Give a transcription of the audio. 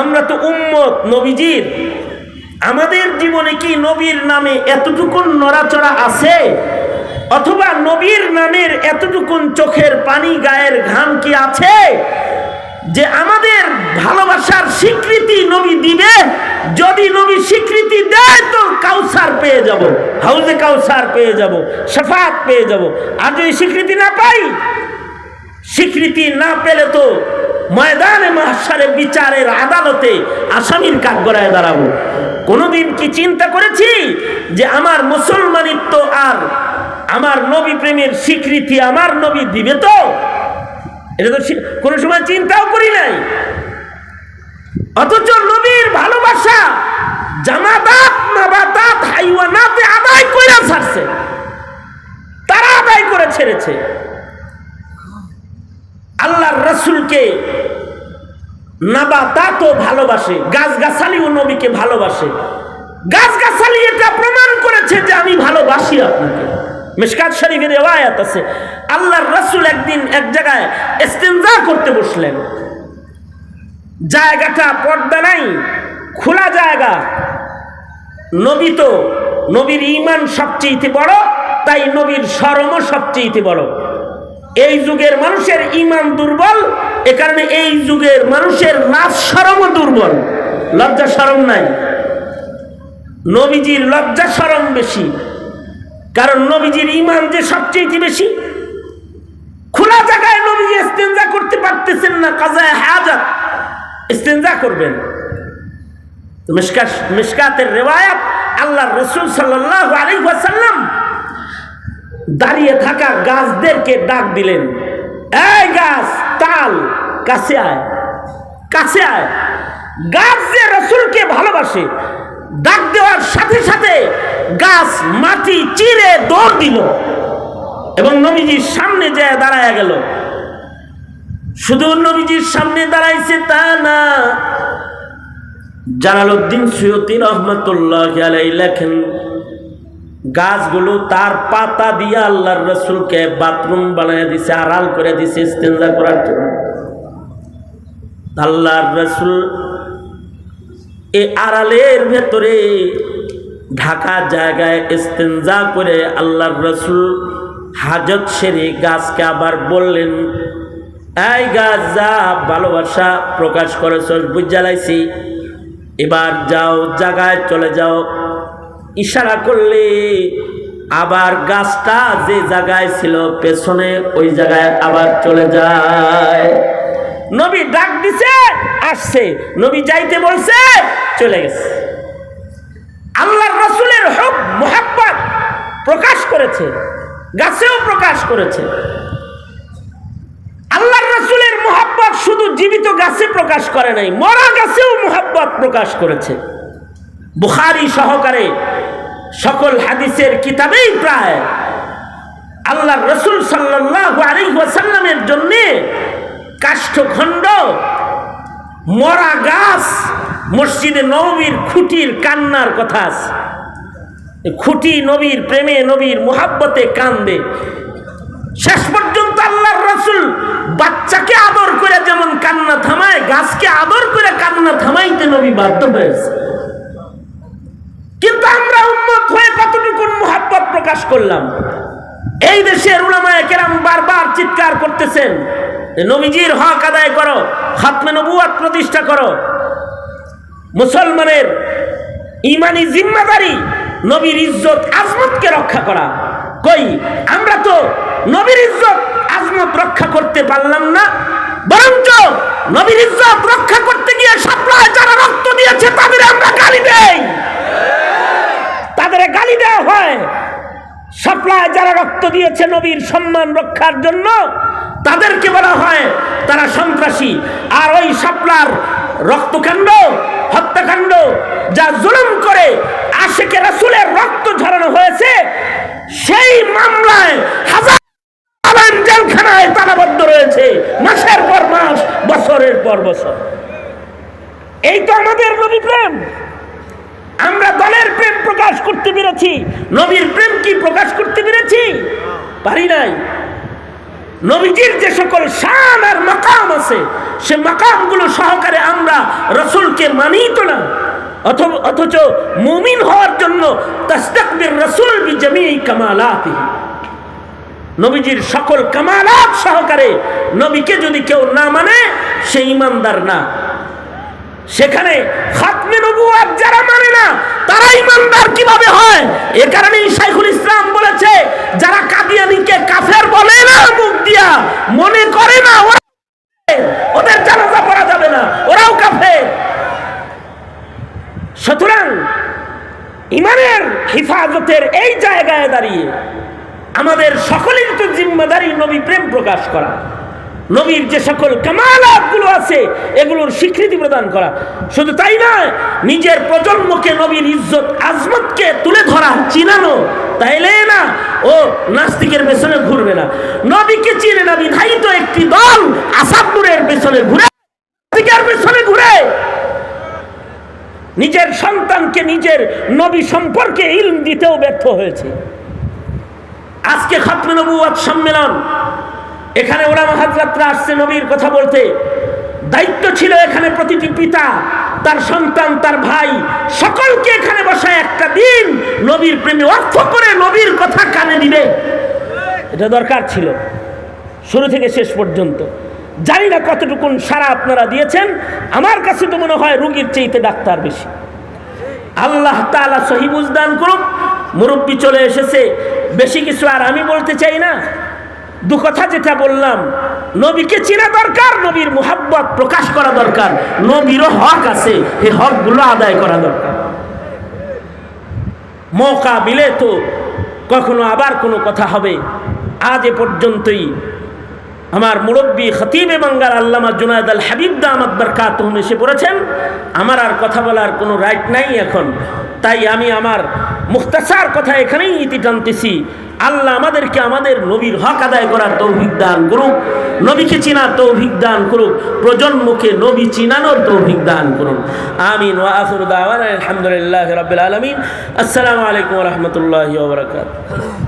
আমরা তো উম্মত, নবীজির। আমাদের জীবনে কি নবীর নামে এতটুকুন নড়াচড়া আছে? অথবা নবীর নামের এতটুকুন চোখের পানি, গায়ের ঘাম কি আছে? যে আমাদের ভালোবাসার স্বীকৃতি নবী দিবে, যদি নবী স্বীকৃতি দেয় তো কাউসার পেয়ে যাব, হাউজে কাউসার পেয়ে যাব সাফাত পেয়ে যাব। আর যদি স্বীকৃতি না পাই, স্বীকৃতি না পেলে তো ময়দানে মাসারে বিচারের আদালতে আসামির কাক গড়ায় দাঁড়াবো। কোনোদিন কি চিন্তা করেছি যে আমার মুসলমানিত্ব আর আমার নবী প্রেমের স্বীকৃতি আমার নবী দিবে তো? এটা তো কোনো সময় চিন্তাও করি নাই। অথচ নবীর ভালোবাসা জামাদাত, নাবাদাত, হাইওয়ানাতে আদায় করে ছাড়ছে। তারা আদায় করে ছেড়েছে। আল্লাহর রসুলকে নাবাতাতও ভালোবাসে, গাছগাছালিও নবীকে ভালোবাসে। গাছগাছালি এটা প্রমাণ করেছে যে আমি ভালোবাসি আপনাকে। মিশকাত শরীফের রেওয়ায়াত আছে। আল্লাহর রসুল একদিন এক জায়গায় ইস্তেঞ্জা করতে বসলেন। জায়গাটা পর্দা নাই, খোলা জায়গা। নবী তো, নবীর ইমান সবচেয়ে বড়, তাই নবীর শরমও সবচেয়ে বড়। এই যুগের মানুষের ইমান দুর্বল, এ কারণে এই যুগের মানুষের লাজ সরমও দুর্বল। লজ্জা সরম নাই। নবীজির লজ্জা সরম বেশি। কারণ নবীজির ইমান যে সবচেয়ে বেশি, খোলা জায়গায় নবীজি ইস্তেঞ্জা করতে পারতেছেন না, কাজায় হাজাত ইস্তেঞ্জা করবেন। মিশকাতের রেওয়ায়াত আল্লাহ রসুল সাল্লাহ দাঁড়িয়ে থাকা গাছদেরকে ডাক দিলেন, এই গাছ, তাল, কাছে আয় কাছে আয়। গাছ যে রসুলকে ভালোবাসে, ডাক দেওয়ার সাথে সাথে গাছ মাটি চিরে দৌড় দিল এবং নবীজির সামনে যে দাঁড়ায় গেল। শুধু নবীজির সামনে দাঁড়াইছে তা না, জালালউদ্দিন সৈয়দি রহমতুল্লাহ আলাই লেখেন গাছগুলো তার পাতা দিয়ে আল্লাহর রসুলকে বাথরুম বানিয়ে দিছে, আড়াল করে দিছে, ইস্তেঞ্জা করার জন্য। আল্লাহর রসুল এ আড়ালের ভেতরে ঢাকা জায়গায় ইস্তেঞ্জা করে আল্লাহর রসুল হাজত সেরে গাছকে আবার বললেন, এই গাছ যা ভালোবাসা প্রকাশ করেছ, বুঝালাইছি। এবার যাও, জায়গায় চলে যাও। ইশারা করলে আবার গাছটা যে জায়গায় ছিল পেছনে ওই জায়গায় আবার চলে যায়। নবী ডাক দিছে, আসছে। নবী যাইতে বলছে, চলে গেছে। আল্লাহর রসুলের হক, মোহাব্বত প্রকাশ করেছে। গাছেও প্রকাশ করেছে। আল্লাহর রসুলের মোহাব্বত শুধু জীবিত গাছে প্রকাশ করে নাই, মরা গাছেও মোহাব্বত প্রকাশ করেছে। বুখারি সহকারে সকল হাদিসের কিতাবেই প্রায় আল্লাহ রসুল সাল্লাহ আলিহাসাল্লামের জন্যে কাষ্ঠখণ্ড, মরা গাছ, মসজিদে নবীর খুঁটির কান্নার কথা খুঁটি নবীর প্রেমে, নবীর মোহাব্বতে কান্দে। শেষ পর্যন্ত আল্লাহর রসুল বাচ্চাকে আদর করে যেমন কান্না থামায়, গাছকে আদর করে কান্না থামাইতে নবী বাধ্য হয়েছে। কিন্তু আমরা উন্মত হয়ে কতটুকু মোহাব্বত প্রকাশ করলাম? এই দেশের উলামায়ে কেরাম বারবার চিৎকার করতেছেন নবীজির হক আদায় করো, খাতমে নবুয়াত প্রতিষ্ঠা করো। মুসলমানের ইমানি জিম্মাদারি, নবীর ইজ্জত, আজমতকে রক্ষা করা। কই, আমরা তো নবীর ইজ্জত, আজমত রক্ষা করতে পারলাম না, বরঞ্চ নবীর ইজ্জত রক্ষা করতে গিয়ে সাপ্লায় যারা রক্ত দিয়েছে তাদের আমরা গালি দেই। তাদের গালি দেওয়া হয়। সাপ্লায় যারা রক্ত দিয়েছে নবীর সম্মান রক্ষার জন্য, তাদেরকে বলা হয় তারা সন্ত্রাসী। আর ওই সাপলার রক্তকাণ্ড, হত্যাকাণ্ড, যা জুলুম করে আশেকে রাসুলের রক্ত ঝরানো হয়েছে, সেই মামলায় হাজার জেলখানায় তালাবদ্ধ রয়েছে, মাসের পর মাস, বছরের পর বছর। এই তো আমাদের নবী প্রেম। আমরা দলের প্রেম প্রকাশ করতে পেরেছি। নবীর প্রেম কি প্রকাশ করতে পেরেছি? পারি নাই। নবীজির যে সকল শান আর মাকাম আছে, সে মাকামগুলো সহকারে আমরা রসুলকে মানি তো না অথ- অথচ মুমিন হওয়ার জন্য তাস্তাকবির রসুল কামালাতি। নবীজির সকল কামালাত সহকারে নবীকে যদি কেউ না মানে সে ইমানদার না। সেখানে খাতমে নবুয়াত যারা মানে না তারা ইমানদার কীভাবে হয়? এ কারণেই শাইখুল ইসলাম বলেছে, যারা কাদিয়ানিকে কাফের বলে না মুখ দিয়া, মনে করে না ওদের জানাজা পড়া যাবে না, ওরাও কাফের। সুতরাং ইমানের হিফাজতের এই জায়গায় দাঁড়িয়ে আমাদের সকলের তো জিম্মাদারি নবী প্রেম প্রকাশ করা। নবীর যে সকল কামালাতগুলো আছে, এগুলোর স্বীকৃতি প্রদান করা। শুধু তাই নয়, নিজের প্রজন্মকে নবীর ইজ্জত, আজমতকে তুলে ধরা, চিনানো, তাইলে না, ও নাস্তিকের পেছনে ঘুরবে না। নবীকে চিনে না, বিধায়িত একটি দল আসাদপুরের পেছনে ঘুরে, নাস্তিকের পেছনে ঘুরে। নিজের সন্তানকে, নিজের নবী সম্পর্কে ইলম দিতেও ব্যর্থ হয়েছে। আজকে খতমে নবুয়াত সম্মেলন এখানে ওরা মহাজরাত্রা আসছে নবীর কথা বলতে। দায়িত্ব ছিল এখানে প্রতিটি পিতা, তার সন্তান, তার ভাই, সকলকে এখানে বসায় একটা দিন নবীর প্রেমে অর্থ করে নবীর কথা কানে দিবে এটা দরকার ছিল। শুরু থেকে শেষ পর্যন্ত। জানি না কতটুকুন সারা আপনারা দিয়েছেন, আমার কাছে তো মনে হয় রুগীর চেয়েতে ডাক্তার বেশি। আল্লাহ তালা সহিবুজ দান করুক, মুরব্বী চলে এসেছে, বেশি কিছু আর আমি বলতে চাই না। দু কথা যেটা বললাম, নবীকে চেনা দরকার, নবীর মুহাব্বত প্রকাশ করা দরকার, নবীরও হক আছে এই হকগুলো আদায় করা দরকার। মৌকা বিলে তো কখনো আবার কোনো কথা হবে। আজ এ পর্যন্তই। আমার মুরব্বী খতিবে বাঙ্গাল আল্লামা জুনায়দ আল হাবিব দামাত বরকাতুহুম এসে পড়েছেন। আমার আর কথা বলার কোনো রাইট নাই এখন। তাই আমি আমার মুখতাসার কথা এখানেই ইতি টানতেছি। আল্লাহ আমাদেরকে আমাদের নবীর হক আদায় করার তৌভিক দান করুক, নবীকে চিনার তৌভিক দান করুক, প্রজন্মকে নবী চিনানোর তৌভিক দান করুন। আমিন ওয়া রবিল আলমিন আলহামদুলিল্লাহি আসসালামু আলাইকুম রহমতুল্লাহ বারাকাতুহু।